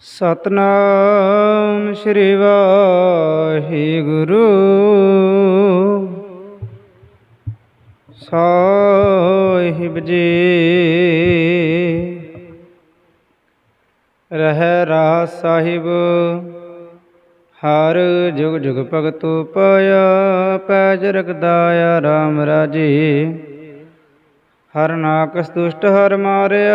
ਸਤਨਾਮ ਸ੍ਰੀ ਵਾਹਿਗੁਰੂ। ਸਾਹਿਬ ਜੀ, ਰਹਿ ਰਾਸ ਸਾਹਿਬ, ਹਰ ਜੁਗ ਜੁਗ ਭਗਤੂ ਪਾਇਆ, ਪੈਜ ਰਖਦਾਇਆ RAM ਰਾਜੇ। ਹਰ ਨਾਕਸ ਦੁਸ਼ਟ ਹਰ ਮਾਰਿਆ,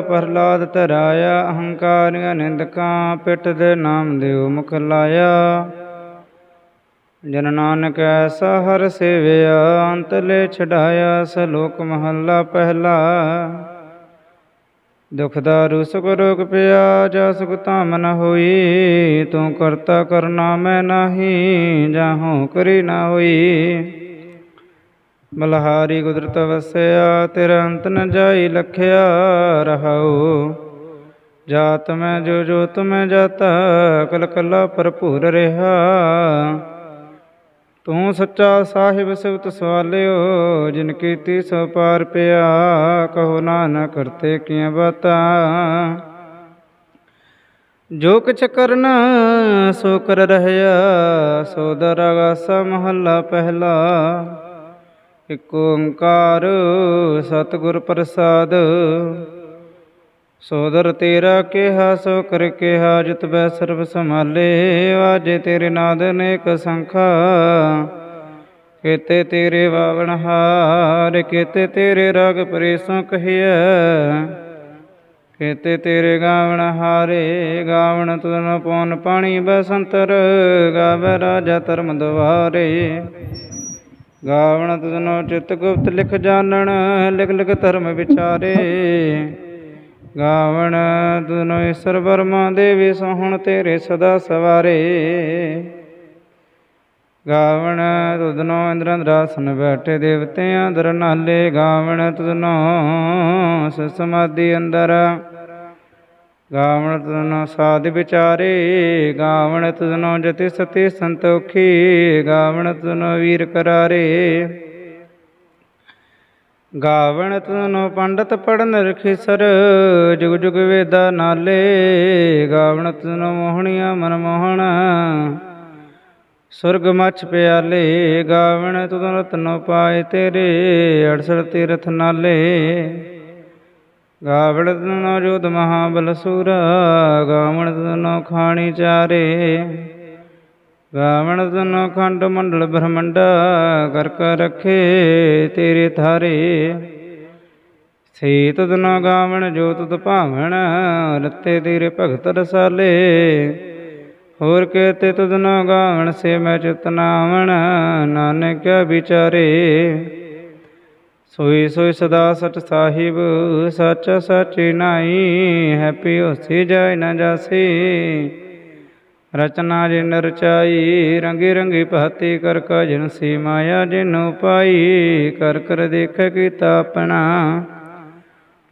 ਪ੍ਰਹਲਾਦ ਤਰਾਇਆ ਅਹੰਕਾਰੀਆਂ ਨਿੰਦਕਾਂ ਪਿੱਠ ਦੇ ਨਾਮ ਦਿਓ ਮੁਖ ਲਾਇਆ। ਜਨ ਨਾਨਕ ਐਸਾ ਹਰ ਸੇਵਿਆ, ਅੰਤ ਲੈ ਛਡਾਇਆ, ਸਲੋਕ ਮਹੱਲਾ ਪਹਿਲਾ। ਦੁਖ ਦਾਰੂ, ਸੁਖ ਰੋਗ ਪਿਆ, ਜਾ ਸੁਖ ਧਾਮ ਨ ਹੋਈ, ਤੂੰ ਕਰਤਾ ਕਰਨਾ ਮੈਂ ਨਾਹੀ ਜਾਹੂ ਕਰੀ ਨਾ ਹੋਈ। ਮਲਹਾਰੀ ਕੁਦਰਤ ਵਸਿਆ ਤੇਰਾ ਅੰਤ ਨ ਜਾਈ ਲਖਿਆ ਰਹਾਉ। ਜਾਤ ਮੈਂ ਜੋ ਜੋ ਤੁਮੈ ਜਾਤਾ, ਕਲ ਕਲਾ ਭਰਪੂਰ ਰਹਾ। ਤੂੰ ਸੱਚਾ ਸਾਹਿਬ ਸਿਵਤ ਸਵਾਲਿਓ, ਜਿਨ ਕੀਤੀ ਸੋ ਪਾਰ ਪਿਆ, ਕਹੋ ਨਾਨਕ ਕਰਤੇ ਕੀਆਂ ਬਾਤਾਂ। ਜੋ ਕਿਛ ਕਰਨਾ, ਸੋ ਕਰ ਰਹਿਆ, ਸੋ ਦਰਗਾਸਾ ਮਹੱਲਾ ਪਹਿਲਾ। ਇਕ ਓੰਕਾਰ ਸਤਿਗੁਰ ਪ੍ਰਸਾਦ। ਸੋਦਰ ਤੇਰਾ ਕਿਹਾ, ਸੋ ਕਰ ਕਿਹਾ, ਜਿਤ ਬੈ ਸਰਬ ਸੰਭਾਲੇ। ਵਾਜੇ ਤੇਰੇ ਨਾਦ ਅਨੇਕ ਸੰਖਾ। ਕੀਤੇ ਤੇਰੇ ਵਾਵਣ ਹਾਰ, ਕੀਤੇ ਤੇਰੇ ਰਾਗ ਪਰੇਸੋਂ ਕਹੀਐ। ਕੀਤੇ ਤੇਰੇ ਗਾਵਣ ਹਾਰੇ, ਗਾਵਣ ਤੁਨ ਪੌਨ ਪਾਣੀ ਬਸੰਤਰ, ਗਾਵੇ ਰਾਜਾ ਧਰਮ ਦੁਆਰੇ। ਗਾਵਣ ਤੁਨੋ ਚਿਤ ਗੁਪਤ ਲਿਖ ਜਾਣਨ ਲਿਖ ਲਿਖ ਧਰਮ ਵਿਚਾਰੇ। ਗਾਵਣ ਤੁਨੋ ਈਸ਼ਰ ਵਰਮਾ ਦੇਵੀ ਸੋਹਣ ਤੇਰੇ ਸਦਾ ਸਵਾਰੇ। ਗਾਵਣ ਤੁਧਨੋ ਇੰਦਰ ਅੰਦਰਾਸਨ ਬੈਠੇ ਦੇਵਤਿਆਂ ਦਰ ਨਾਲੇ। ਗਾਵਣ ਤੁਧਨੋ ਸਮਾਧੀ ਅੰਦਰ ਗਾਵਣ ਤੁਧਨੋ ਸਾਧ ਵਿਚਾਰੇ ਗਾਵਣ ਤੁਧਨੋ ਜਤੀ ਸਤੀ ਸੰਤੋਖੀ ਗਾਵਣ ਤਨੋ ਵੀਰ ਕਰਾਰੇ। ਗਾਵਣ ਤੁਧਨੋ ਪੰਡਤ ਪੜਨ ਰਖੀਸਰ ਜੁਗ ਜੁਗ ਵੇਦਾ ਨਾਲੇ। ਗਾਵਣ ਤੁਧਨੋ ਮੋਹਣੀਆਂ ਮਨ ਮੋਹਣ, ਸੁਰਗ ਮਛ ਪਿਆਲੇ। ਗਾਵਣ ਤਨੋ ਰਤਨੋ ਪਾਏ ਤੇਰੇ ਅੜਸੜ ਤੀਰਥ ਨਾਲੇ। ਗਾਵਣ ਤੁਧਨੋ ਜੋਤ ਮਹਾਬਲ ਸੂਰ ਗਾਵਣ ਤੁਧਨੋ ਖਾਣੀ ਚਾਰੇ ਗਾਵਣ ਤੁਧਨੋ ਖੰਡ ਮੰਡਲ ਬ੍ਰਹਮੰਡ ਕਰ ਕਰ ਰਖੇ ਤੇਰੇ ਥਾਰੇ। ਸੇ ਤੁਧਨੋ ਗਾਵਣ ਜੋਤ ਤੁਧ ਭਾਵਣ, ਰਤੇ ਤੇਰੇ ਭਗਤ ਰਸਾਲੇ। ਹੋਰ ਕੇਤੇ ਤੁਧਨੋ ਗਾਵਣ ਸੇ ਮੈਂ ਚਿਤਨਾਵਣ, ਨਾਨਕ ਵਿਚਾਰੇ। ਸੋਈ ਸੋਈ ਸਦਾ ਸਚ ਸਾਹਿਬ, ਸੱਚ ਸਚੀ ਨਾਈ ਹੈਪੀ ਹੋਸੀ ਜਾਇ ਨ ਜਾਸੀ। ਰਚਨਾ ਜਿਨ ਰਚਾਈ, ਰੰਗੀ ਰੰਗੀ ਭਾਤੀ ਕਰ ਕਾ ਜਿਨ ਸੀ ਮਾਇਆ ਜਿਨੁ ਪਾਈ ਕਰ ਕਰ ਦੇਖ ਕੀਤਾ ਆਪਣਾ।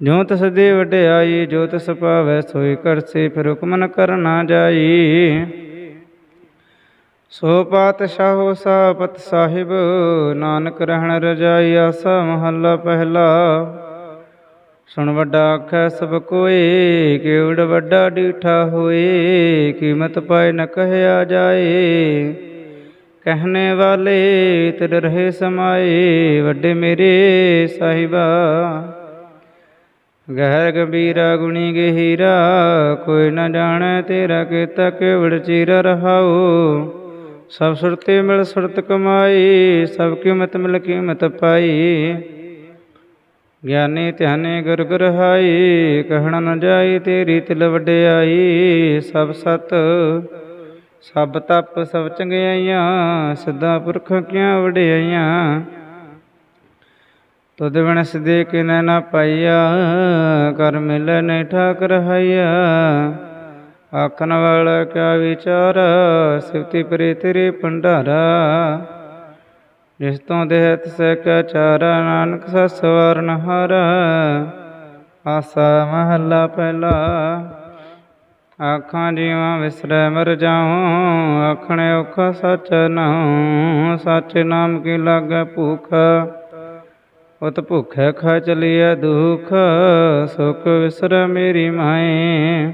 ਜੋ ਤਸ ਦੇ ਵਡਿਆਈ, ਜੋ ਤਸ ਪਾਵੈ ਸੋਈ ਕਰਸੇ, ਫਿਰ ਹੁਕਮ ਨ ਕਰਨਾ ਜਾਈ। ਸੋ ਪਾਤਸ਼ਾਹੋ ਸਾਪਤ ਸਾਹਿਬ, ਨਾਨਕ ਰਹਿਣ ਰਜਾਈ ਆਸਾ ਮਹੱਲਾ ਪਹਿਲਾ। ਸੁਣ ਵੱਡਾ ਆਖੈ, ਸਭ ਕੋਏ, ਕੇਵੜ ਵੱਡਾ ਡੀਠਾ ਹੋਏ, ਕੀਮਤ ਪਾਏ ਨ ਕਹਿਆ ਜਾਏ। ਕਹਿਣੇ ਵਾਲੇ ਤਿਰ ਰਹੇ ਸਮਾਏ, ਵੱਡੇ ਮੇਰੇ ਸਾਹਿਬਾ। ਗਹਿਰ ਗੰਭੀਰਾ ਗੁਣੀ ਗਹੀਰਾ, ਕੋਈ ਨ ਜਾਣੈ ਤੇਰਾ ਕੀਤਾ ਕੇਵੜ ਚੀਰ ਰਹਾਓ ਸਭ ਸੁਰਤੇ ਮਿਲ ਸੁਰਤ ਕਮਾਈ, ਸਭ ਕੀਮਤ ਮਿਲ ਕੀਮਤ ਪਾਈ। ਗਿਆਨੀ ਧਿਆਨੇ ਗੁਰ ਗੁਰ ਕਹਿਣ ਨ ਜਾਈ ਤੇਰੀ ਤਿਲ ਵਡਿਆਈ। ਸਭ ਸਤ, ਸਭ ਤਪ, ਸਭ ਚੰਗਿਆਈਆਂ ਸਦਾ ਪੁਰਖ ਕਿਆਂ ਵਡਿਆਈਆਂ? ਤੁਧ ਬਿਨ ਸਦੇ ਕਿ ਨਾ ਪਾਈਆ, ਕਰ ਮਿਲੈ ਨਹੀਂ ਠਾਕ ਰਹਾਈਆ ਆਖਣ ਵਾਲਾ ਕਿਆ ਵਿਚਾਰ? ਸਿਵਤੀ ਪਰੇ ਤੇਰੇ ਭੰਡਾਰਾ। ਜਿਸ ਤੋਂ ਦੇਹਤ ਤਿਸੈ ਕਾ ਚਾਰਾ? ਨਾਨਕ ਸਸਵਰਨ ਹਰ ਆਸਾ ਮਹੱਲਾ ਪਹਿਲਾ। ਆਖਾਂ ਜੀਵਾਂ ਵਿਸਰੈ ਮਰ ਜਾਉ। ਆਖਣੇ ਔਖਾ ਸੱਚ ਨਾਉ ਸੱਚ ਨਾਮ ਕੀ ਲਾਗੈ ਭੂਖ? ਉਤ ਭੁਖੈ ਖਾ ਚਲੀਐ ਦੁਖ। ਸੁਖ ਵਿਸਰੈ ਮੇਰੀ ਮਾਏ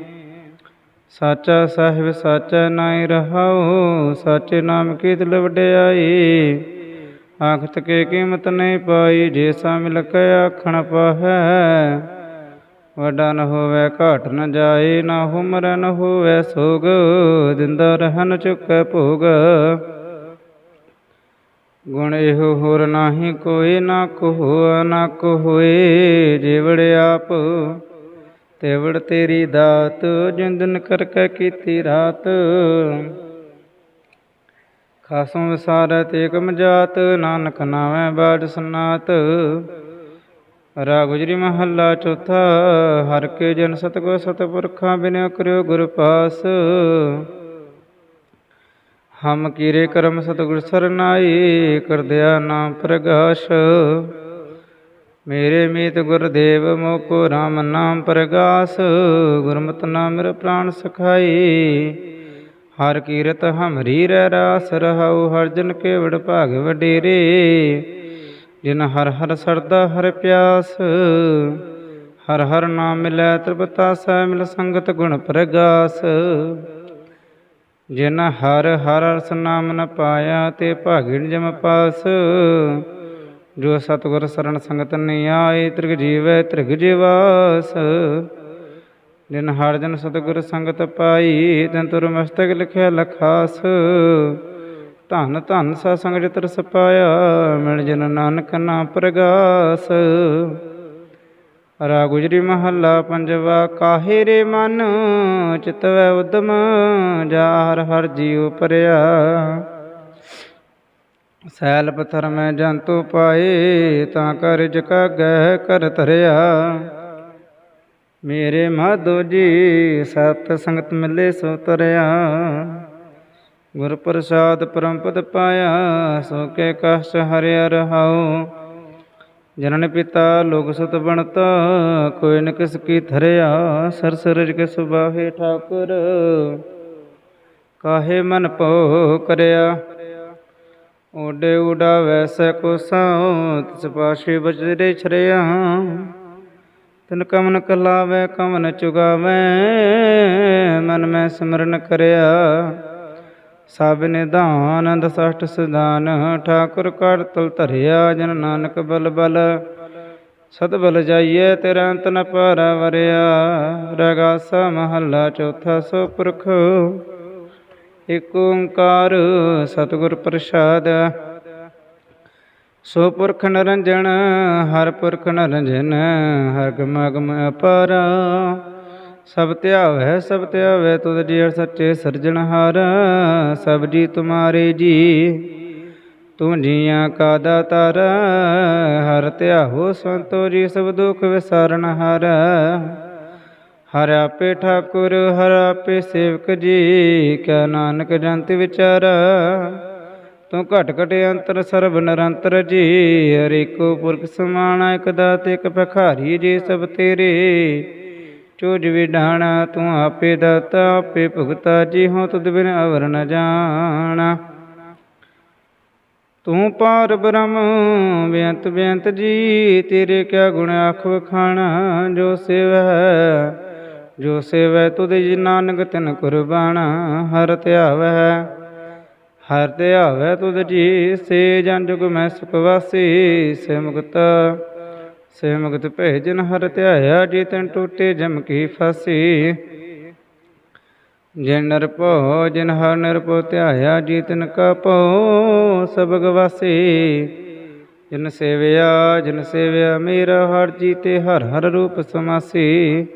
ਸਾਚਾ ਸਾਹਿਬ ਸਾਚਾ ਨਾਇ ਰਹਾਉ, ਸਾਚੇ ਨਾਮ ਕੀ ਦਿਲ ਵਡਿਆਈ ਆਖਤ ਕੇ ਕੀਮਤ ਨਹੀਂ ਪਾਈ, ਜੇ ਸਾ ਮਿਲ ਕੇ ਆਖਣ ਪਾਹੈ। ਵੱਡਾ ਨ ਹੋਵੇ, ਘਾਟ ਨ ਜਾਏ ਨਾ ਹੁਮਰ ਨ ਹੋਵੇ ਸੋਗ। ਦਿੰਦਾ ਰਹਿਣ ਚੁੱਕੈ ਭੋਗ। ਗੁਣ ਇਹੋ ਹੋਰ ਨਾਹੀ ਕੋਈ, ਨਾ ਕੋ ਨਾ ਕੋ ਹੋਏ ਜਿਵੜ ਆਪ ਤੇਵੜ ਤੇਰੀ ਦਾਤ, ਜਿੰਦਨ ਕਰ ਕੇ ਕੀਤੀ ਰਾਤ। ਖਾਸੋਂ ਵਿਸਾਰੈ ਤੇ ਕਮ ਜਾਤ, ਨਾਨਕ ਨਾਵੇਂ ਬਾੜ ਸਨਾਤ। ਰਾ ਗੁਜਰੀ ਮਹੱਲਾ ਚੌਥਾ, ਹਰ ਕੇ ਜਨ ਸਤਗੁਰ ਸਤਪੁਰਖਾਂ ਬਿਨਿ ਕਰਿਓ ਗੁਰ ਪਾਸ। ਹਮ ਕੀਰੇ ਕਰਮ ਸਤਗੁਰ ਸਰਨਾਈ ਕਰਦਿਆ ਨਾਮ ਪ੍ਰਗਾਸ਼। ਮੇਰੇ ਮੀਤ ਗੁਰਦੇਵ ਮੋਕੋ RAM ਨਾਮ ਪ੍ਰਗਾਸ, ਗੁਰਮਤਿ ਨਾਮ ਮੇਰਾ ਪ੍ਰਾਨ ਸਖਾਈ। ਹਰ ਕੀਰਤ ਹਮਰੀ ਰਹਿ ਰਾਸ, ਰਹਾਉ ਹਰ ਜਨ ਕੇਵੜ ਭਾਗ ਵਡੇਰੇ। ਜਿਨ ਹਰ ਹਰ ਸਰਦਾ ਹਰ ਪਿਆਸ, ਹਰ ਹਰ ਨਾਮ ਮਿਲੈ ਤ੍ਰਿਪਤਾ ਸੈ ਮਿਲ ਸੰਗਤ ਗੁਣ ਪ੍ਰਗਾਸ। ਜਿਨ ਹਰ ਹਰ ਅਰਸ ਨਾਮ ਨ ਪਾਇਆ, ਤੇ ਭਾਗਿਣ ਜਮ ਪਾਸ ਜੋ ਸਤਿਗੁਰ ਸਰਣ ਸੰਗਤ ਨਹੀਂ ਆਏ, ਤ੍ਰਿਗ ਜੀਵੈ ਤ੍ਰਿਗ ਜੀਵਾਸ। ਜਿਨ ਹਰ ਜਨ ਸਤਿਗੁਰ ਸੰਗਤ ਪਾਈ, ਤਨ ਤੁਰ ਮਸਤਕ ਲਿਖਿਆ ਲਖਾਸ। ਧਨ ਧਨ ਸਾ ਸੰਗ ਜਿਤ ਰਸ ਪਾਇਆ, ਮਿਲ ਜਨ ਨਾਨਕ ਨਾ ਪ੍ਰਗਾਸ। ਰਾ ਗੁਜਰੀ ਮਹੱਲਾ ਪੰਜਵਾ, ਕਾਹੇ ਰੇ ਮਨ, ਚਿਤਵੈ ਉਦਮ, ਜਾ ਹਰ ਹਰ ਜੀਉ ਪਰਿਆ। ਸੈਲ ਪਥਰ ਮੈਂ ਜੰਤੂ ਪਾਏ, ਤਾਂ ਕਰ ਜਕਾ ਗਹਿ ਕਰ ਧਰਿਆ। ਮੇਰੇ ਮਾਧੋ ਜੀ, ਸਤ ਸੰਗਤ ਮਿਲੇ ਸੋ ਤਰਿਆ। ਗੁਰ ਪ੍ਰਸਾਦ ਪਰਮਪਦ ਪਾਇਆ, ਸੋ ਕੇ ਕਸ਼ਟ ਹਰਿਆ ਰਹਾਉ। ਜਨਨ ਪਿਤਾ ਲੋਕ ਸੁਤ ਬਣਤਾ, ਕੋਈ ਨ ਕਿਸ ਕੀ ਧਰਿਆ। ਸਰ ਸਰਜ ਕੇ ਸੁਬਾਹੇ ਠਾਕੁਰ, ਕਾਹੇ ਮਨ ਭੋ ਕਰਿਆ। ਓਡੇ ਉਡਾ ਵੈਸੈ ਕੋ ਸਾਉ, ਤਿਸ ਪਾਸ਼ੇ ਬਜਰੇ ਛਰਿਆ ਤਨ ਕਮਨ ਕਲਾਵੇ, ਕਮਨ ਚੁਗਾਵੇ, ਮਨ ਮੈਂ ਸਿਮਰਨ ਕਰਿਆ। ਸਭ ਨਿਧਾਨ, ਦਸਸ਼ਟ ਸਿਧਾਨ, ਠਾਕੁਰ ਕੜ ਤਲ ਧਰਿਆ, ਜਨ ਨਾਨਕ ਬਲ ਬਲ। ਸਦ ਬਲ ਜਾਈਏ ਤੇਰਾ ਅੰਤ ਨ ਪਾਰਾ ਵਰਿਆ। ਰਗਾਸਾ ਮਹੱਲਾ ਚੌਥਾ ਸੋ ਪੁਰਖ। ਇਕ ਓੰਕਾਰ ਸਤਿਗੁਰ ਪ੍ਰਸਾਦ। ਸੋ ਪੁਰਖ ਨਰੰਜਨ, ਹਰ ਪੁਰਖ ਨਰੰਜਨ, ਹਰ ਗਮ ਗਮ ਅਪਾਰ। ਸਭ ਧਿਆਵੈ ਸਭ ਧਿਆਵੈ ਤੁਧ ਜੀ ਸੱਚੇ ਸਿਰਜਣਹਾਰ ਸਭ ਜੀ ਤੁਮਾਰੇ ਜੀ, ਤੂੰ ਜੀਆਂ ਕਾ ਦਾਤਾਰ। ਹਰ ਧਿਆਵੋ ਸੰਤੋ ਜੀ, ਸਭ ਦੁਖ ਵਿਸਾਰਣਹਾਰ ਹਰ ਆਪੇ ਠਾਕੁਰ ਹਰ ਆਪੇ ਸੇਵਕ ਜੀ, ਕੈ ਨਾਨਕ ਜੰਤ ਵਿਚਾਰਾ। ਤੂੰ ਘਟ ਘਟ ਅੰਤਰ ਸਰਬ ਨਿਰੰਤਰ ਜੀ ਹਰੇਕੋ ਪੁਰਖ ਸਮਾਣਾ, ਇਕ ਦਾਤ, ਇਕ ਭਖਾਰੀ ਜੀ ਸਭ ਤੇਰੇ। ਚੋਜ ਵਿਡਾਣਾ ਤੂੰ ਆਪੇ ਦਾਤਾ, ਆਪੇ ਭੁਗਤਾ ਜੀ ਹੋ ਤੁਧ ਬਿਨ ਅਵਰ ਨ ਜਾਣਾ। ਤੂੰ ਪਾਰ ਬ੍ਰਹਮ, ਬੇਅੰਤ ਬੇਅੰਤ ਜੀ, ਤੇਰੇ ਕਿਆ ਗੁਣ ਆਖ ਵਖਾਣਾ ਜੋ ਸੇਵੈ। ਜੋ ਸੇਵੈ ਤੁਧ ਜੀ ਨਾਨਕ ਤਿਨ ਕੁਰਬਾਨਾ, ਹਰ ਧਿਆਵੈ ਹਰ ਧਿਆਵੈ ਤੁਧ ਜੀ, ਸੇ ਜਨ ਜੁਗ ਮੈਂ ਸੁਖ ਵਾਸੀ, ਸੇ ਮੁਕਤ। ਸੇ ਮੁਕਤ ਭੇਜਨ ਹਰ ਧਿਆਇਆ ਜੀ ਤਨ ਟੂਟੇ ਜਮ ਕੀ ਫਾਸੀ। ਜਿਨ ਨਰਪੋ ਜਿਨ ਹਰ ਨਰਪੋ ਧਿਆਇਆ ਜੀ ਤਿਨ ਕਾ ਪਉ ਸਬਗ ਵਾਸੀ। ਜਿਨ ਸੇਵਿਆ ਜਿਨ ਸੇਵਿਆ, ਮੇਰਾ ਹਰ ਜੀ ਤੇ ਹਰ ਹਰ ਰੂਪ ਸਮਾਸੀ।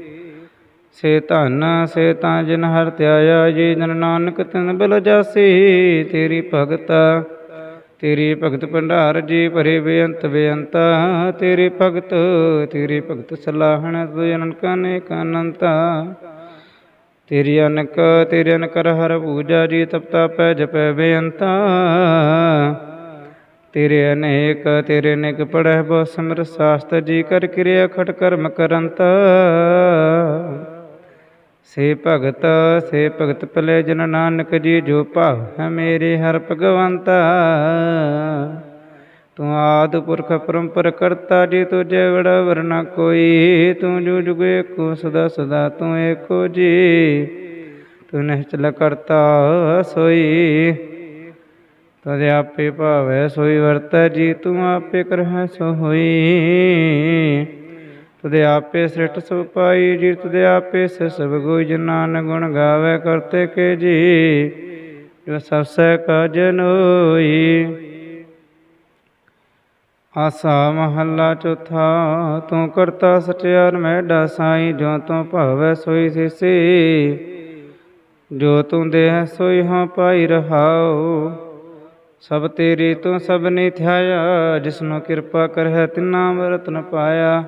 ਸੇ ਧਨ ਸੇ ਤਾਂ ਜਿਨ ਹਰ ਧਿਆਇਆ ਜੀ, ਜਨ ਨਾਨਕ ਤਿਨ ਬਿਲ ਜਾਸੀ, ਤੇਰੀ ਭਗਤ ਤੇਰੀ ਭਗਤ ਭੰਡਾਰ ਜੀ, ਭਰੇ ਬੇਅੰਤ ਬੇਅੰਤ, ਤੇਰੀ ਭਗਤ ਤੇਰੀ ਭਗਤ ਸਲਾਹਣ ਤੁਜ ਅਨੰਤ ਅਨੇਕ ਤੇਰੀ ਅਨਕ, ਤੇਰੇ ਅਨਕਰ ਹਰ ਪੂਜਾ ਜੀ ਤਪਤਾ ਪੈ ਜਪੈ ਬੇਅੰਤਾ। ਤੇਰੇ ਅਨੇਕ ਤੇਰੇ ਅਨੇਕ ਪੜਹਿ ਬੋ ਸਿਮਰ ਸਾਸਤ ਜੀ, ਕਰ ਕਿਰਿਆ ਖਟ ਕਰਮ ਕਰੰਤਾ। ਸੇ ਭਗਤ ਸੇ ਭਗਤ ਭਲੇ ਜਨ ਨਾਨਕ ਜੀ, ਜੋ ਭਾਵ ਹੈ ਮੇਰੇ ਹਰ ਭਗਵੰਤਾ। ਤੂੰ ਆਦ ਪੁਰਖ ਪਰੰਪਰ ਕਰਤਾ, ਜੀ ਤੁਝੇ ਵੜਾ ਵਰਨਾ ਕੋਈ। ਤੂੰ ਜੋ ਜੁਗ ਏਕੋ ਸਦਾ ਸਦਾ ਤੂੰ ਏਕੋ ਜੀ। ਤੂੰ ਨਿਹਚਲ ਕਰਤਾ ਸੋਈ। ਤਦ ਆਪੇ ਭਾਵੈ ਸੋਈ ਵਰਤੈ ਜੀ, ਤੂੰ ਆਪੇ ਕਰਹਿ ਸੋ ਹੋਈ। ਤਦ ਆਪੇ ਸ੍ਰਿਸ਼ਟ ਸਭ ਪਾਈ ਜੀ ਤਦ ਆਪੇ ਸੇ ਸਭ ਕੋਈ ਜਨਾਨ ਗੁਣ ਗਾਵੇ ਕਰਤੇ ਕੇ ਜੀ, ਜੋ ਸਭ ਸਹਿ ਕਾਜ ਨੋਈ ਆਸਾ ਮਹੱਲਾ ਚੌਥਾ, ਤੂੰ ਕਰਤਾ ਸਚਿਆਰ ਮੈਡਾ ਸਾਈ ਜੋ ਤੂੰ ਭਾਵੈ ਸੋਈ ਸਿਸੀ। ਜੋ ਤੂੰ ਦੇਹ ਸੋਈ ਹਾਂ ਪਾਈ ਰਹਾਓ ਸਭ ਤੇਰੀ ਤੂੰ ਸਭ ਨੇ ਥਿਆਇਆ, ਜਿਸਨੂੰ ਕਿਰਪਾ ਕਰਹਿ ਤਿਨਾ ਰਤਨ ਪਾਇਆ।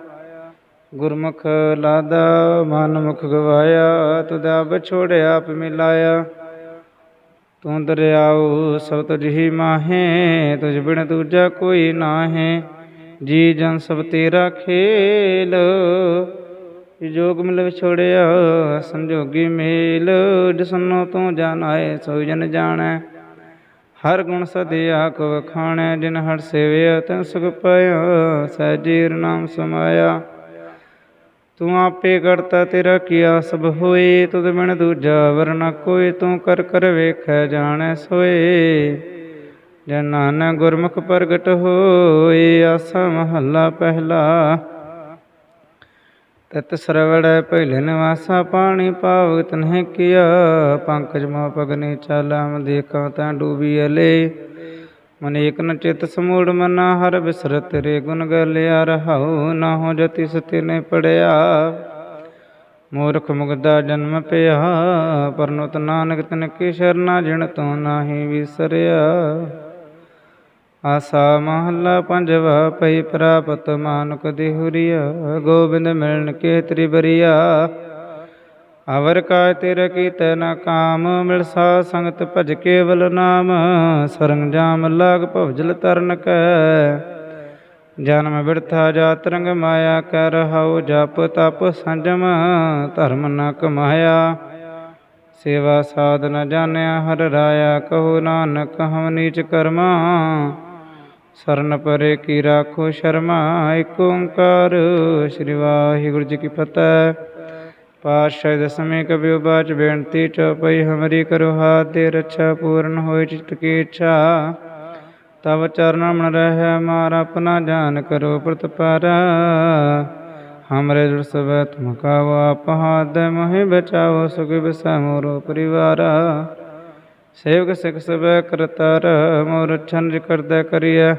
ਗੁਰਮੁਖ ਲਾਦਾ ਮਨ ਮੁਖ ਗਵਾਇਆ ਤੁਦਾ ਬਛੋੜਿਆ ਆਪ ਮਿਲਾਇਆ। ਤੂੰ ਦਰਿਆਉ ਸਭ ਤੁਝ ਮਾਹੇ, ਤੁਝ ਬਿਨ ਦੂਜਾ ਕੋਈ ਨਾਹੇ। ਜੀ ਜਨ ਸਭ ਤੇਰਾ ਖੇਲ ਜੋਗ ਮਿਲ ਵਿਛੋੜਿਆ, ਸੰਜੋਗੀ ਮੇਲ। ਜਿਸਨੋ ਤੂੰ ਜਾਣਾਏ ਸੋ ਜਨ ਜਾਣੈ। ਹਰ ਗੁਣ ਸਦਿਆ ਕੋ ਵਖਾਣੈ, ਜਿਨ ਹਰ ਸੇਵਿਆ, ਤਨ ਸੁਖ ਪਾਇਆ ਸਹਿਜੀਰ ਨਾਮ ਸਮਾਇਆ। ਤੂੰ ਆਪੇ ਕਰਤਾ ਤੇਰਾ ਕੀਆ ਸਭ ਹੋਏ, ਤੁਧ ਬਿਨ ਦੂਜਾ ਵਰਨਾ ਕੋਈ ਤੂੰ ਕਰ ਕਰ ਵੇਖੈ ਜਾਣੈ ਸੋਏ। ਜਨ ਨਾਨਕ ਗੁਰਮੁਖ ਪ੍ਰਗਟ ਹੋਏ, ਆਸਾ ਮਹੱਲਾ ਪਹਿਲਾ। ਤਤ ਸਰਵੜ ਪਹਿਲੇ ਨਿਵਾਸਾ ਪਾਣੀ, ਪਾਵਤ ਨਹਿ ਕੀਆ। ਪੰਕਜ ਮਾ ਪਗਨੇ ਚਾਲਮ ਦੇਖਾਂ ਤਾਂ ਡੂਬੀ ਅਲੇ। ਮਨ ਏਕ ਨ ਚਿਤ ਸਮੂੜ ਮਨਾ ਹਰ ਬਿਸਰ ਤੇਰੇ ਗੁਣ ਗਲਿਆ ਰਹਾਉ, ਨਾ ਹੋ ਜਤੀ ਸਤੇ ਨੇ ਪੜਿਆ। ਮੂਰਖ ਮੁਗਦਾ ਜਨਮ ਪਿਆ ਪਰਨੁਤ ਨਾਨਕ ਤਨ ਕੀ ਸ਼ਰਨਾ ਜਿਣ ਤੂੰ ਨਾਹੀ ਵਿਸਰਿਆ। ਆਸਾ ਮਹੱਲਾ ਪੰਜਵਾ, ਪਈ ਪ੍ਰਾਪਤ ਮਾਨਕ ਦੇਹੁਰੀਆ, ਗੋਬਿੰਦ ਮਿਲਣ ਕੇ ਤ੍ਰਿਬਰੀਆ ਅਵਰ ਕਾ ਤਿਰ ਕੀਤੈ ਨ ਕਾਮ ਮਿਲ ਸਾ ਸੰਗਤ ਭਜ ਕੇਵਲ ਨਾਮ, ਸਰੰਗ ਜਾਮ ਲਾਗ ਭਵਜਲ ਤਰਨ ਕੈ। ਜਨਮ ਬਿਰਥਾ ਜਾਤ ਰੰਗ ਮਾਇਆ, ਕਰ ਰਹਾਉ ਜਪ ਤਪ ਸੰਜਮ, ਧਰਮ ਨ ਕਮਾਇਆ। ਸੇਵਾ ਸਾਧਨ ਜਾਣਿਆ, ਹਰ ਰਾਇਆ ਕਹੋ ਨਾਨਕ, ਹਮ ਨੀਚ ਕਰਮਾ। ਸਰਨ ਪਰੇ ਕੀ ਰਾਖੋ ਸ਼ਰਮਾ ਏਕ ਓੰਕਾਰ, ਸ੍ਰੀ ਵਾਹਿਗੁਰੂ ਜੀ ਕੀ ਫਤਿਹ। ਪਾਤਸ਼ਾਹ ਦਸਵੇਂ ਕਬਿਓ ਬਾਚ ਬੇਨਤੀ ਚਉਪਈ ਹਮਰੀ ਕਰੋ ਹਾਥ ਦੇ ਰੱਛਾ ਪੂਰਨ ਹੋਏ ਚਿਤ ਕੀ ਇੱਛਾ। ਤਵ ਚਰਨ ਮਨ ਰਹਿ ਮਾਰ ਆਪਣਾ ਜਾਨ ਕਰੋ ਪ੍ਰਤਪਾਰਾ। ਹਮਰੇ ਜੁੜ ਸਭੈ ਤੁਮ ਕਾਵ ਆਪ ਹਾਥ ਮੋਹਿ ਬਚਾਓ ਸੁਖ ਬਿਸਾ ਮੋਰੋ ਪਰਿਵਾਰ। ਸੇਵਕ ਸਿਖ ਸਭੈ ਕਰਤਾਰ ਮੋਰ ਛੰਜ ਕਰਦਾ ਕਰੀਐ।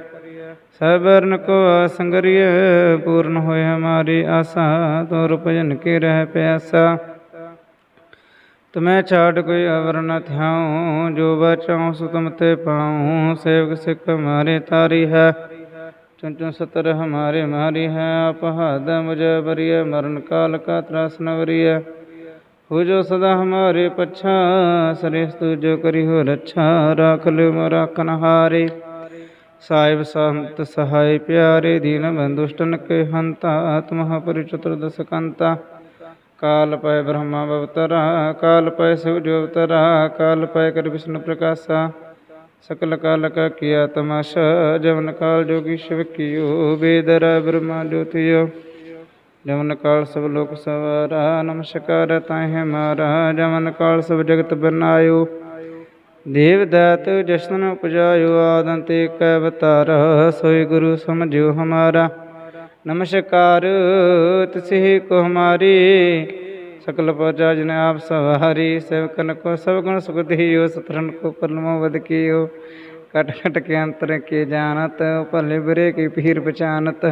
ਸਬਰਨ ਕੋ ਸੰਗਰੀਐ ਪੂਰਨ ਹੋਏ ਹਮਾਰੀ ਆਸਾ ਤੋਰ ਭਜਨ ਕੇ ਰਹਿ ਪਿਆਸਾ। ਤੁਮੈ ਛਾੜ ਕੋਈ ਅਵਰ ਨ ਥਿਆਉ, ਜੋ ਬਚਾਉ ਸੋ ਤੁਮ ਤੇ ਪਾਉ। ਸੇਵਕ ਸਿੱਖ ਮਾਰੇ ਤਾਰੀ ਹੈ ਚੰਚਨ ਸਤਰ ਹਮਾਰੇ ਮਾਰੀ ਹੈ। ਆਪ ਹਦ ਮੁਝ ਬਰੀਐ ਮਰਨ ਕਾਲ ਕਾ ਤਰਾਸ ਨ ਹੋ ਜੋ ਸਦਾ ਹਮਾਰੇ ਪਛਾ ਸ੍ਰੇਸ਼ ਤੂ ਜੋ ਕਰੀ ਹੋ ਰੱਛਾ ਰਾਖ ਲਿਓ ਮੋ ਰਾਖਨ ਹਾਰੇ ਸਾਹਿਬ ਸੰਤ ਸਹਾਇ ਪਿਆਰੇ ਦੀਨ ਬੰਦੁਸ਼ਟਨ ਕੇ ਹੰਤਾ ਤੁਮਹ ਪਰਿ ਚਤੁਰਦਸ ਕੰਤਾ। ਕਾਲ ਪੈ ਬ੍ਰਹਮਾ ਬਵਤਰਾ ਕਾਲ ਪੈ ਸੂਰਜ ਅਵਤਰਾ, ਕਾਲ ਪੈ ਕਰ ਵਿਸ਼ਨੂੰ ਪ੍ਰਕਾਸ਼ਾ। ਸਕਲ ਕਾਲ ਕਾ ਕੀਆ ਤਮਾਸ਼ਾ, ਜਵਨ ਕਾਲ ਜੋਗੀ ਸ਼ਿਵ ਕੀਓ ਬੇਦਰ ਬ੍ਰਹਮਾ ਜੋਤਿਓ। ਜਮਨ ਕਾਲ ਸਭ ਲੋਕ ਸਵਾਰਾ, ਨਮਸਕਾਰ ਤਾਹੇ ਮਾਰਾ ਜਮਨ ਕਾਲ ਸਭ ਜਗਤ ਬਨਾਇਓ। ਦੇਵ ਦਾਤ ਜਸ਼ਨ ਉਪਜਾਇਓ ਆਦੰਤ ਏਕ ਅਵਤਾਰ, ਸੋਈ ਗੁਰੂ ਸਮਝਿਓ ਹਮਾਰਾ। ਨਮਸਕਾਰ, ਤਿਸਹੀ ਕੋ ਹਮਾਰੀ। ਸਕਲ ਪਰਜਾ ਜਿਨ ਆਪ ਸਵਾਰੀ ਸੇਵਕਨ ਕੋ ਸਭ ਗੁਣ ਸੁਖ ਦਿਓ ਸਤਰਨ ਕੋ ਪਰਮੋ ਵਦ ਕੀਓ। ਕਟ ਕਟ ਕੇ ਅੰਤਰ ਕੇ ਜਾਣਤ, ਭਲੇ ਬੁਰੇ ਕੀ ਪੀਰ ਪਛਾਨਤ।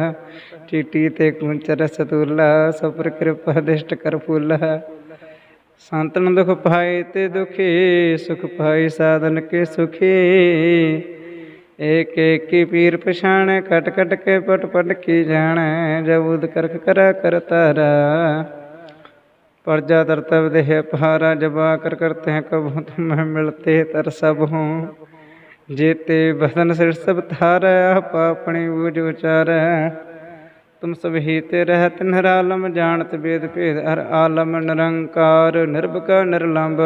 ਚੀਟੀ ਤੇ ਕੁੰਚ ਰਸ ਤੁਲਾ ਸਪਰ ਕਿਰਪਾ ਦਿਸ਼ਟ ਕਰ ਫੁੱਲਾ। ਸੰਤਨ ਦੁਖ ਪਾਏ ਤੇ ਦੁਖੀ ਸੁਖ ਪਾਈ ਸਾਧਨ ਕੇ ਸੁਖੀ ਏਕ ਏਕ ਕੀ ਪੀਰ ਪਛਾਣੈ ਕਟ ਕਟ ਕੇ ਪਟ ਪਟ ਕੀ ਜਾਣੈ ਜਬੂਦ ਕਰਖ ਕਰਾ ਕਰ ਤਾਰਾ परजा तरतब देह पहारा जबा कर करते हैं कब तुम्हें मिलते तर सब हूँ जेते बदन सिर सब थार आप अपनी बूझ उचार ਤੁਮ ਸਭ ਹੀਤੇ ਰਹਿਤ ਨਿਰਾਲਮ, ਜਾਣਤ ਬੇਦ ਭੇਦ ਹਰ ਆਲਮ, ਨਿਰੰਕਾਰ, ਨਿਰਭਕ, ਨਿਰਲੰਭ।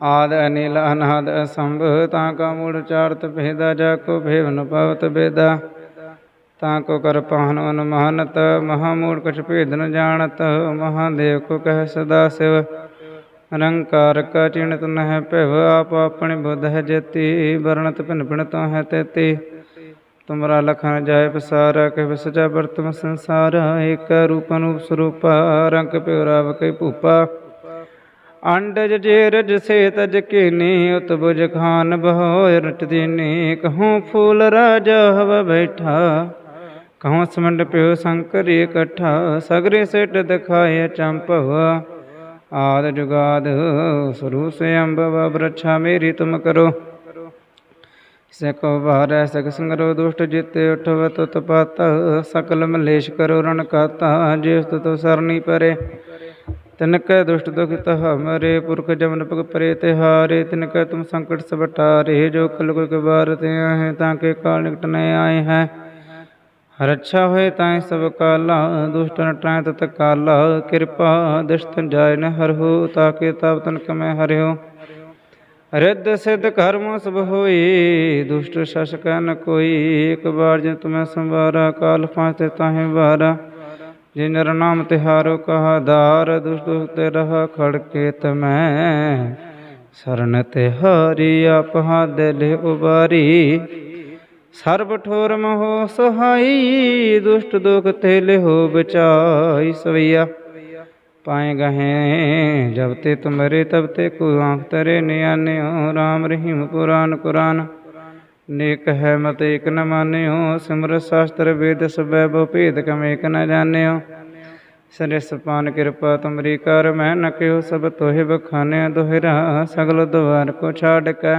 ਆਦ ਅਨਿਲ ਅਨਹਦ ਅਸੰਭ, ਤਾਂ ਕਾ ਮੂੜ ਚਾਰਤ ਭੇਦਾ, ਜਾ ਕੋ ਭੇਵਨ ਪਵਤ ਬੇਦਾ ਤਾਂ ਕੋ ਕਰ ਪਾਹਨ ਅਨੁਮਾਨਤ, ਮਹਾ ਮੂੜ ਕਛ ਭੇਦ ਨ ਜਾਣਤ ਮਹਾਦੇਵ ਕੋ ਕਹਿ ਸਦਾ ਸਿਵ। ਅਨੰਕਾਰ ਕਾ ਚਿਣਤ ਨਹਿ ਭਿਵ, ਆਪ ਆਪਣੇ ਬੁੱਧ ਹੈ ਜੇਤੀ, ਵਰਣਤ ਭਿੰਨ ਭਿਨ ਤੋਂ ਹੈ ਤੇਤੀ। ਤੁਮਰਾ ਲਖਨ ਜਾਇ ਪਸਾਰ, ਕਹਿ ਸਚਾ ਵਰਤਮ ਸੰਸਾਰ, ਏਕ ਰੂਪ ਅਨੂਪ ਸਰੂਪ, ਰੰਗ ਪਿਉ ਰਵ ਕੈ ਭੂਪਾ ਅੰਡਜ ਜੇਰਜ ਸੇ ਤਜ ਕੀਨੀ, ਉਤ ਬੁਜ ਖਾਨ ਬਹੋਇ ਰਟ ਦੀਨੀ, ਕਹੂੰ ਫੂਲ ਰਾਜਾ ਹਵ ਬੈਠਾ। ਕਹੂੰ ਸਮੰਡ ਪਿਉ ਸੰਕਰ ਇਕੱਠਾ, ਸਗਰੇ ਸਿਟ ਦਿਖਾਏ ਚੰਪਵ ਆਦ ਜੁਗਾਦ ਸਰੂ ਸੇ ਅੰਬਵ, ਬ੍ਰਛਾ ਮੇਰੀ ਤੁਮ ਕਰੋ। ਸਕੋ ਬਾਰੈ ਸਕ ਸੰਗਰੋ ਦੁਸ਼ਟ ਜਿਤੇ ਉਠਵ ਤੁਤ ਪਤ, ਸਕਲ ਮਲੇਸ਼ ਕਰੋ ਰਣ ਕਾਤਾ ਜਿਸ ਤੋ ਸਰਨੀ ਪਰੇ। ਤਿਨ ਕੈ ਦੁਸ਼ਟ ਦੁਖਿਤ ਮਰੇ ਪੁਰਖ ਜਮਨ ਪਗ ਪਰੇ ਤਿਹਾਰੇ। ਤਿਨ ਕੈ ਤੁਮ ਸੰਕਟ ਸਬਟਾਰੇ ਜੋ ਕਲ ਕੋਈ ਕਬਾਰ ਤੇ ਆਹੇ, ਤਾਂ ਕੇ ਕਾਲ ਨਿਕਟ ਨ ਆਏ ਹੈ। ਰੱਛਾ ਹੋਏ, ਤਾਂ ਸਭ ਕਾਲਾ, ਦੁਸ਼ਟ ਨਟਾਇ ਤਤ ਕਾਲਾ। ਕਿਰਪਾ ਦਸ਼ਤਨ ਜਾਇ ਨ ਹਰਹੁ ਤਾਕੇ ਤਬ ਤਨ ਕਮੈ ਹਰਿਓ। ਰਿੱਧ ਸਿੱਧ ਕਰਮ ਸਭ ਹੋਈ, ਦੁਸ਼ਟ ਸ਼ਸ਼ਕ ਨ ਕੋਈ, ਇੱਕ ਬਾਰ ਜੇ ਤੁਮੈ ਸੰਵਾਰਾ, ਕਾਲ ਫਾਂਤੇ ਤਾਹੇ ਵਾਰਾ। ਜੇ ਨਰ ਨਾਮ ਤਿਹਾਰੋ ਕਹਾ ਦਾਰ ਦੁਸ਼ਟ ਦੁਖ ਤੇ ਰਹਾ ਖੜਕੇ ਤਮੈ। ਸਰਨ ਤਿਹਾਰੀ ਆਪ ਹੱਦ ਲੈ ਉਬਾਰੀ। ਸਰਬ ਠੋਰ ਮੋਹ ਸਹਾਈ, ਦੁਸ਼ਟ ਦੁਖ ਤੇ ਲਿਹੋ ਬਚਾਈ ਸਵਈਆ। ਪਾਏ ਗਹੇ, ਜਬ ਤੇ ਤੁਮਰੇ ਤਬ ਤੇ ਕੋ ਆਂਖ ਤਰੇ ਨਿਆਨਿਓ ਰਾਮ ਰਹੀਮ ਪੁਰਾਨ ਕੁਰਾਨ ਨੇਕ ਹੈ ਮਤ ਇਕ ਨ ਮਾਨਿਓ, ਸਿਮਰ ਸ਼ਾਸਤਰ ਵੇਦ ਸਬੈ ਬੋ ਭੇਦ ਕਮ ਇਕ ਨ ਜਾਣਿਓ। ਸਰਿਸ ਪਾਨ ਕਿਰਪਾ ਤੁਮਰੀ ਕਰ, ਮੈਂ ਨ ਕਿਉ ਸਭ ਤੋਹਿ ਬਖਾਨਿਆ ਦੋਹਿਰਾ, ਸਗਲ ਦਵਾਰ ਕੋ ਛਾੜ ਕੇ।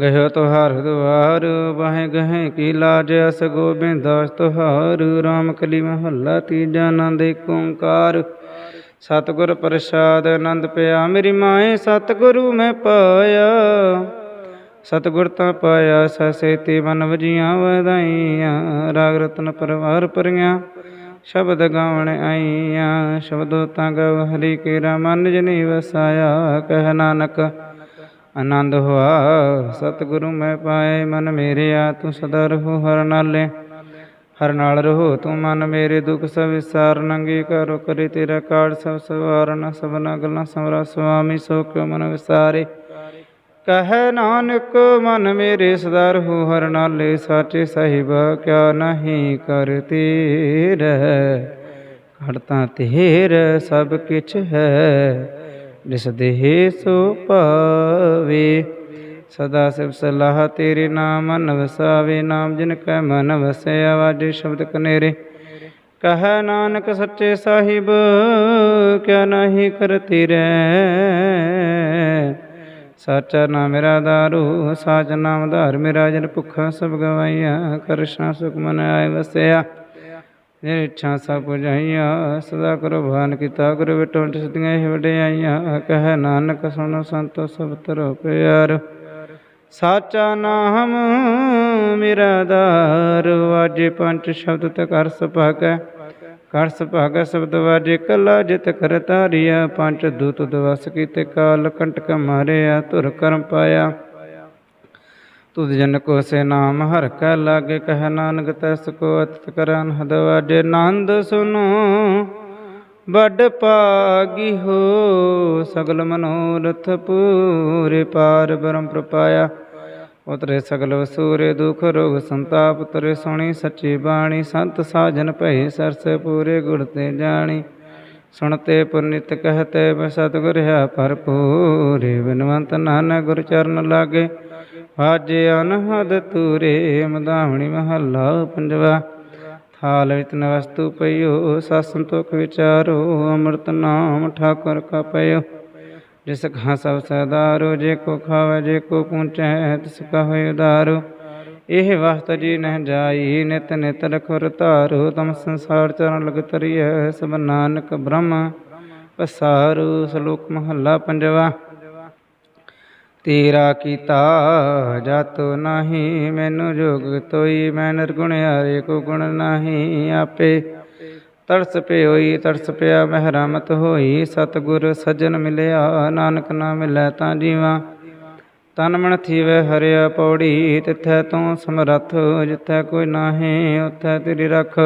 ਗਹਿ ਤੁਹਾਰ ਦੁਆਰ ਬਾਹੇ ਗਹਿ ਕੀ ਲਾਜ ਅਸ ਗੋਬਿੰਦ ਤੁਹਾਰ, ਰਾਮ ਕਲੀ ਮਹੱਲਾ ਤੀਜਾ ਆਨੰਦ ਏਕ ਓੰਕਾਰ। ਸਤਿਗੁਰ ਪ੍ਰਸਾਦ ਆਨੰਦ ਪਿਆ, ਮੇਰੀ ਮਾਏ ਸਤਿਗੁਰੂ ਮੈਂ ਪਾਇਆ। ਸਤਿਗੁਰ ਤਾਂ ਪਾਇਆ ਸਸੇਤੀ ਮਨ ਵਜੀਆਂ ਵਧਾਈਆਂ। ਰਾਗ ਰਤਨ ਪਰਵਾਰ ਪਰੀਆਂ, ਸ਼ਬਦ ਗਾਵਣ ਆਈਆਂ। ਸ਼ਬਦੋ ਤਾਂ ਗਵ ਹਰੀ ਕੇਰਾ, ਮਨ ਜਨੀ ਵਸਾਇਆ। ਕਹਿ ਨਾਨਕ ਆਨੰਦ ਹੋਆ। ਸਤਿਗੁਰੂ ਮੈਂ ਪਾਏ, ਮਨ ਮੇਰਿਆ, ਤੂੰ ਸਦਾ ਰਹੋ ਹਰ ਨਾਲੇ। ਹਰ ਨਾਲ ਰਹੋ ਤੂੰ ਮਨ ਮੇਰੇ, ਦੁਖ ਸਭ ਵਿਸਾਰ ਨੰਗੀ ਕਰੋ ਕਰੇ ਤੇਰਾ ਕਾੜ ਸਭ ਸਵਾਰਨ ਸਭਨਾ ਗੱਲਾਂ ਸਮਰਾ ਸੁਆਮੀ ਸੋ ਕਿਉ ਮਨ ਵਿਸਾਰੇ। ਕਹੈ ਨਾਨਕ, ਮਨ ਮੇਰੇ, ਸਦਾ ਰਹੋ ਹਰ ਨਾਲੇ। ਸਾਚੇ ਸਾਹਿਬ, ਕਿਆ ਨਹੀਂ ਕਰਤੀ ਰਹਿ। ਘੜਤਾ ਤੇਰ ਸਭ ਕਿਛ ਹੈ। ਜਿਸ ਦੇਹ ਸੋ ਪਾਵੇ ਸਦਾ ਸਿਵ ਸਲਾਹ ਤੇਰੇ ਨਾਮ ਮਨ ਵਸਾਵੇ ਨਾਮ ਜਿਨ ਕੈ ਮਨ ਵਸਿਆ ਵਾਜੇ ਸ਼ਬਦ ਕਨੇਰੇ। ਕਹੈ ਨਾਨਕ ਸੱਚੇ ਸਾਹਿਬ, ਕਿਆ ਨਹੀਂ ਕਰਤੀ ਰਹਿ ਸਾਚਾ ਨਾਮ ਮੇਰਾ ਦਾਰੂ, ਸਾਚ ਨਾਮ ਧਾਰ ਮੇਰਾ, ਜਨ ਭੁੱਖਾ ਸਭ ਗਵਾਈਆ ਕਰਸ਼ਨਾ ਸੁਖ ਮਨ ਆਏ ਵਸਿਆ। ਜੇ ਸਭ ਕੁਝ ਆਈਆਂ ਸਦਾ ਕਰੋ ਭਾਨ ਕੀਤਾ, ਗੁਰ ਵਿਟੋਂ ਸਦੀਆਂ ਇਹ ਵਡਿਆਈਆਂ, ਕਹੈ ਨਾਨਕ ਸੁਣੋ ਸੰਤੋ ਸਭ ਤਰੋ ਪਿਆਰ। ਸਾਚਾ ਨਾਮ ਮੇਰਾ ਦਾਰ, ਵਾਜੇ ਪੰਜ ਸ਼ਬਦ ਤੇ ਕਰ ਸੁਭਾਗੈ। ਕਰ ਸੁਭਾਗੈ ਸ਼ਬਦ ਵਾਜੇ ਕਲਾ, ਜਿਤ ਕਰ ਤਾਰੀਆ, ਪੰਜ ਦੂਤ ਦਵਸ ਕੀਤੇ ਕਾਲ, ਕੰਟਕ ਮਾਰਿਆ, ਧੁਰ ਕਰਮ ਪਾਇਆ। ਤੁਧ ਜਨ ਕੋ ਸੇ ਨਾਮ ਹਰ ਕੈ ਲਾਗੇ ਕਹਿ ਨਾਨਕ ਤਸ ਕੋ ਅਤਿ ਕਰਨ ਹਦ ਵਾਜੇ ਨੰਦ ਸੁਨੋ, ਵੱਡ ਪਾਗੀ ਹੋ ਸਗਲ ਮਨੋਰਥ ਪੂਰੇ ਪਾਰ ਬ੍ਰਹਮ ਪ੍ਰਪਾਇਆ। ਉਤਰੇ ਸਗਲ ਵਸੂਰੇ ਦੁਖ ਰੋਗ ਸੰਤਾਪ ਤਰੇ ਸੁਣੀ ਸੱਚੀ ਬਾਣੀ, ਸੰਤ ਸਾਜਨ ਭਈ ਸਰਸੇ ਪੂਰੇ ਗੁਰ ਤੇ ਜਾਣੀ। ਸੁਣਤੇ ਪੁਨਿਤ ਕਹਤੇ ਮੈਂ ਸਤਿਗੁਰ ਹੈ ਭਰਪੂਰੇ ਬਿਨਵੰਤ ਨਾਨਕ ਗੁਰ ਚਰਨ ਲਾਗੇ। ਵਾਜੇ ਅਨਹਦ ਤੂਰੇ ਮਦਾਵਣੀ ਮਹੱਲਾ ਪੰਜਵਾ। ਥਾਲ ਵਿਤ ਨ ਵਸਤੂ ਪਈਓ ਸਤ ਸੰਤੋਖ ਵਿਚਾਰੋ, ਅੰਮ੍ਰਿਤ ਨਾਮ ਠਾਕੁਰ ਕਾ ਪਈਓ ਜਿਸ ਕਾ ਸਭ ਸਦਾਰੋ, ਜੇ ਕੋ ਖਾਵੇ, ਜੇ ਕੋ ਪੂੰਚੈ ਤਿਸ ਕਾ ਹੋਇ ਉਦਾਰੋ। ਇਹ ਵਸਤ ਜੀ ਨਹਿ ਜਾਈ, ਨਿਤ ਨਿਤ ਰਖੁਰ ਧਾਰੋ। ਤਮ ਸੰਸਾਰ ਚਰਨ ਲਗ ਤਰੀਐ ਸਭ ਨਾਨਕ ਬ੍ਰਹਮ ਪਸਾਰੂ। ਸ਼ਲੋਕ ਮਹੱਲਾ ਪੰਜਵਾ। ਤੇਰਾ ਕੀਤਾ ਜਾਤੋ ਨਹੀਂ, ਮੈਨੂੰ ਜੁਗ ਤੋਈ, ਮੈਂ ਨਿਰਗੁਣ ਹਰੇ ਕੋ ਗੁਣ ਨਹੀਂ ਆਪੇ। ਤਰਸ ਪਿਓਈ, ਤਰਸ ਪਿਆ, ਮਹਿਰਮਤ ਹੋਈ, ਸਤਗੁਰ ਸਜਣ ਮਿਲਿਆ, ਨਾਨਕ ਨਾ ਮਿਲੈ ਤਾਂ ਜੀਵਾ। ਤਨ ਮਨ ਥੀਵੇ ਹਰਿਆ ਪੌੜੀ, ਤਿਥੈ ਤੂੰ ਸਮਰੱਥ, ਜਿਥੈ ਕੋਈ ਨਾਹੀ, ਉਥੈ ਤੇਰੀ ਰਖ।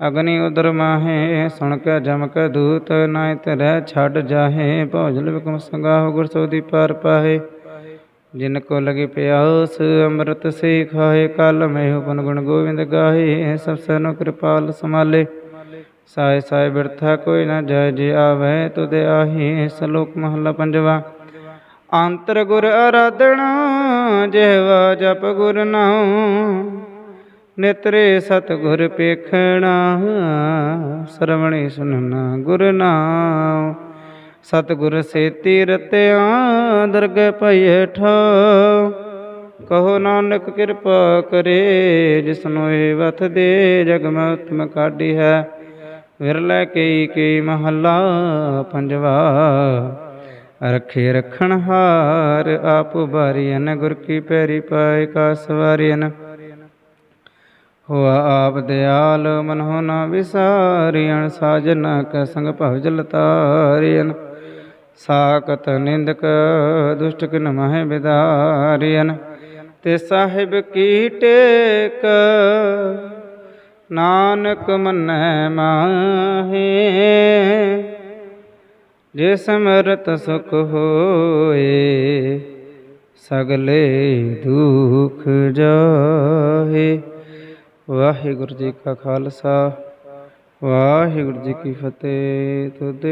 ਅਗਨੀ ਉਦਰ ਮਾਹੇ ਸੁਣ ਕੇ ਜਮ ਕੇ ਦੂਤ ਨਾਇ ਧਰੈ ਛੱਡ ਜਾਹੇ ਭੋਜਲ ਬਿਕਮ ਸੰਗਾਹ ਗੁਰ ਸੋਦੀ ਪਾਰ ਪਾਹੇ। ਜਿਨ ਕੋ ਲਗੇ ਪਿਆਸ, ਅੰਮ੍ਰਿਤ ਸੇ ਖਾਏ ਕਲ ਮੈਂ ਉਪਨ ਗੁਣ ਗੋਬਿੰਦ ਗਾਹੇ, ਸਭ ਸਨੋ ਕਿਰਪਾਲ ਸਮਾਲੇ ਸਾਇ ਸਾਇ ਬਿਰਥਾ ਕੋਈ ਨਾ ਜੈ ਜੇ ਆਵੈ ਤੁਧ ਆਹੀ, ਸਲੋਕ ਮਹਲਾ ਪੰਜਵਾ। ਅੰਤਰ ਗੁਰ ਆਰਾਧਣਾ ਜਿਹਵਾ ਜਪ ਗੁਰ ਨਾਮ ਨੇਤਰੇ ਸਤ ਗੁਰ ਪੇਖਣਾ, ਸਰਵਣੀ ਸੁਨਣਾ ਗੁਰ ਨਾਮ ਸਤ ਸੇਤੀ ਰਤਿਆ ਦਰਗ ਪਈਏ ਠਾ ਕਹੋ ਨਾਨਕ ਕਿਰਪਾ ਕਰੇ ਜਿਸਨੂੰ ਇਹ ਵਥ ਦੇ ਜਗ ਮੈਂ ਉਤਮ ਕਾਢੀ ਹੈ। ਵਿਰਲੇ ਕਈ ਕਈ ਮਹੱਲਾ ਪੰਜਵਾ। ਰਖੇ ਰਖਣ ਹਾਰ, ਆਪ ਬਾਰੀਨ ਗੁਰ ਕੀ ਪੈਰੀ ਪਾਏ ਕਾ ਸਵਾਰੀਨ ਹੋਆ ਆਪ ਦਿਆਲ, ਮਨਹੁ ਨਾ ਵਿਸਾਰੀਣ ਸਾਜਨਾ ਕੈ ਸੰਗ ਭਵ ਜਲ ਤਾਰੀਨ ਸਾਕਤ ਨਿੰਦਕ ਦੁਸ਼ਟ ਕਿਨ ਮਹਿ ਬਿਦਾਰਿਅਨ ਤੇ ਸਾਹਿਬ ਕੀ ਟੇਕ, ਨਾਨਕ ਮੰਨੈ ਮਾਹੇ। ਜੇ ਸਮਰਤ ਸੁਖ ਹੋਏ, ਸਗਲੇ ਦੁਖ ਜਾਹੇ। ਵਾਹਿਗੁਰੂ ਜੀ ਕਾ ਖਾਲਸਾ ਵਾਹਿਗੁਰੂ ਜੀ ਕੀ ਫਤਿਹ। ਤੁਧ